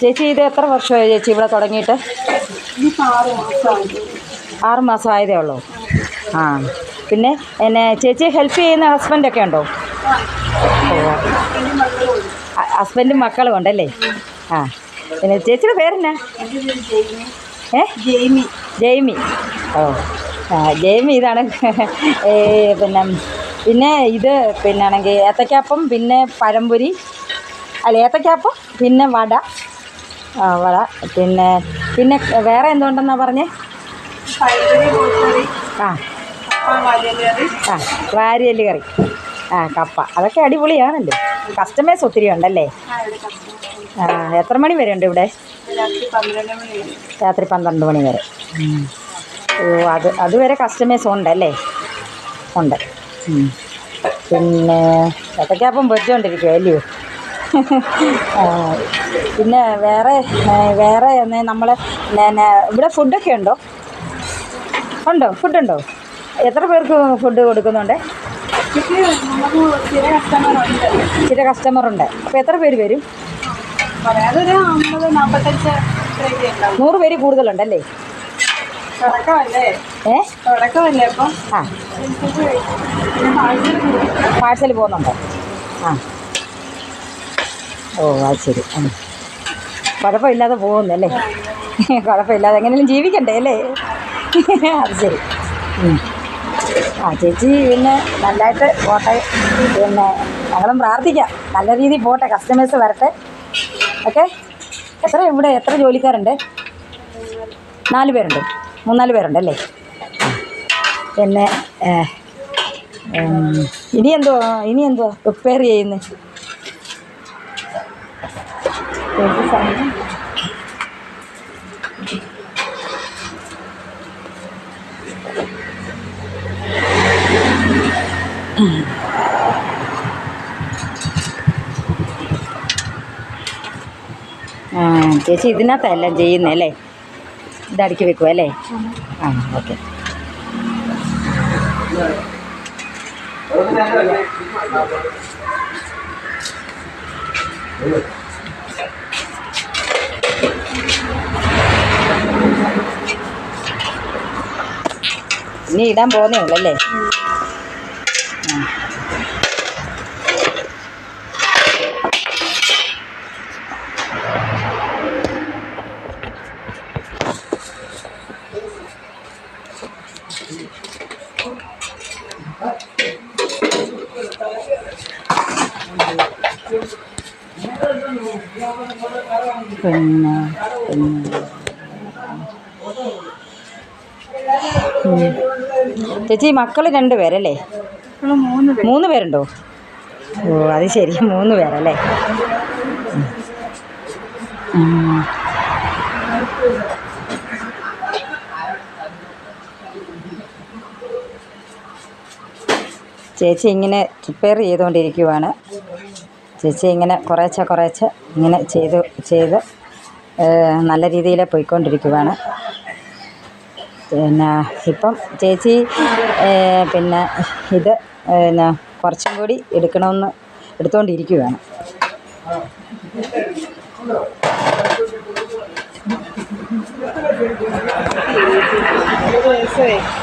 ചേച്ചി ഇത് എത്ര വർഷമായി ചേച്ചി ഇവിടെ തുടങ്ങിയിട്ട്? ആറ് മാസം ആയതേ ഉള്ളൂ. ആ. പിന്നെ എന്നെ ചേച്ചിയെ ഹെൽപ്പ് ചെയ്യുന്ന ഹസ്ബൻഡൊക്കെ ഉണ്ടോ? ഹസ്ബൻഡും മക്കളും ഉണ്ടല്ലേ? ആ. പിന്നെ ചേച്ചിയുടെ പേരെന്നാ? ഏ? ജെയ്മി. ജെയ്മി ഓ. ആ ജെയ്മി ഇതാണ്. പിന്നെ പിന്നെ ഇത് പിന്നാണെങ്കിൽ ഏത്തക്കാപ്പം പിന്നെ പഴംപൊരി അല്ല ഏത്തക്കാപ്പം പിന്നെ വട വട പിന്നെ പിന്നെ വേറെ എന്തുകൊണ്ടെന്നാ പറഞ്ഞേ? ആ. ആ വാരിയൽ കറി. ആ കപ്പ. അതൊക്കെ അടിപൊളിയാണല്ലോ. കസ്റ്റമേഴ്സ് ഒത്തിരി ഉണ്ടല്ലേ? ആ എത്ര മണി വരെ ഉണ്ട് ഇവിടെ? രാത്രി പന്ത്രണ്ട് മണി വരെ. ഓ അത് അതുവരെ കസ്റ്റമേഴ്സ് ഉണ്ടല്ലേ ഉണ്ട്. പിന്നെ ഏത്തക്കാപ്പം ആ, പിന്നെ വേറെ വേറെ നമ്മൾ പിന്നെ ഇവിടെ ഫുഡൊക്കെ ഉണ്ടോ? ഉണ്ടോ? ഫുഡുണ്ടോ? എത്ര പേർക്ക് ഫുഡ് കൊടുക്കുന്നുണ്ട്? ചില കസ്റ്റമറുണ്ട് അപ്പോൾ എത്ര പേര് വരും? നൂറ് പേര് കൂടുതലുണ്ടല്ലേ? പാഴ്സൽ പോകുന്നുണ്ടോ? ആ. ഓ അത് ശരി. കുഴപ്പമില്ലാതെ പോകുന്നല്ലേ? കുഴപ്പമില്ലാതെ എങ്ങനെയും ജീവിക്കണ്ടേ അല്ലേ? അത് ശരി. ആ ചേച്ചി പിന്നെ നല്ലതായിട്ട് പോട്ടെ. പിന്നെ ഞങ്ങളും പ്രാർത്ഥിക്കാം. നല്ല രീതിയിൽ പോട്ടെ. കസ്റ്റമേഴ്സ് വരട്ടെ. ഓക്കെ? എത്ര ഇവിടെ എത്ര ജോലിക്കാരുണ്ട്? നാല് പേരുണ്ട്. മൂന്നാൽ പേരുണ്ട് അല്ലേ. പിന്നെ ഇനി എന്തുവാ? ഇനി എന്തുവാ? പ്രിപ്പയർ ചെയ്യുന്നത് ആ ചേച്ചി ഇതിനകത്തെല്ലാം ചെയ്യുന്നത് അല്ലേ? ഇത് അടുക്കി വെക്കുക അല്ലേ? ആ ഓക്കെ. ഇനി ഇടാൻ പോകുന്നേ ഉള്ളൂ അല്ലേ പിന്നെ പിന്നെ ഉം. ചേച്ചി മക്കൾ രണ്ട് പേരല്ലേ മൂന്ന് പേരുണ്ടോ ഓ അത് ശരി. മൂന്ന് പേരല്ലേ. ചേച്ചി ഇങ്ങനെ പ്രിപ്പയർ ചെയ്തുകൊണ്ടിരിക്കുവാണ്. ചേച്ചി ഇങ്ങനെ കുറേശ്ശെ കുറേശ്ശെ ഇങ്ങനെ ചെയ്തു ചെയ്ത് നല്ല രീതിയിൽ പോയിക്കൊണ്ടിരിക്കുവാണ്. പിന്നെ ഇപ്പം ചേച്ചി പിന്നെ ഇത് പിന്നെ കുറച്ചും കൂടി എടുക്കണമെന്ന് എടുത്തുകൊണ്ടിരിക്കുകയാണ്